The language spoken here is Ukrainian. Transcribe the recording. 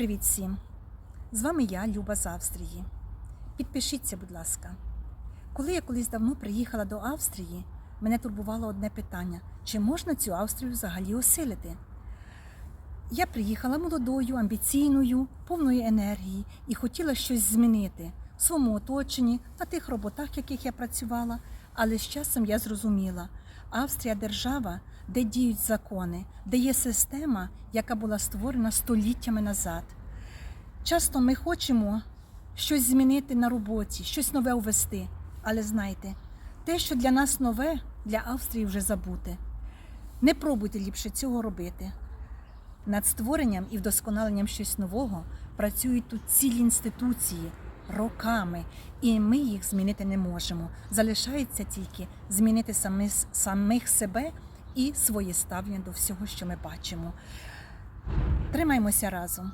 Привіт всім! З вами я, Люба з Австрії. Підпишіться, будь ласка. Коли я колись давно приїхала до Австрії, мене турбувало одне питання: чи можна цю Австрію взагалі осилити? Я приїхала молодою, амбіційною, повною енергії і хотіла щось змінити в своєму оточенні, на тих роботах, в яких я працювала. Але з часом я зрозуміла, Австрія держава, де діють закони, де є система, яка була створена століттями назад. Часто ми хочемо щось змінити на роботі, щось нове увести. Але знайте, те, що для нас нове, для Австрії вже забуте. Не пробуйте ліпше цього робити. Над створенням і вдосконаленням щось нового працюють тут цілі інституції роками, і ми їх змінити не можемо. Залишається тільки змінити самі, самих себе і своє ставлення до всього, що ми бачимо. Тримаймося разом.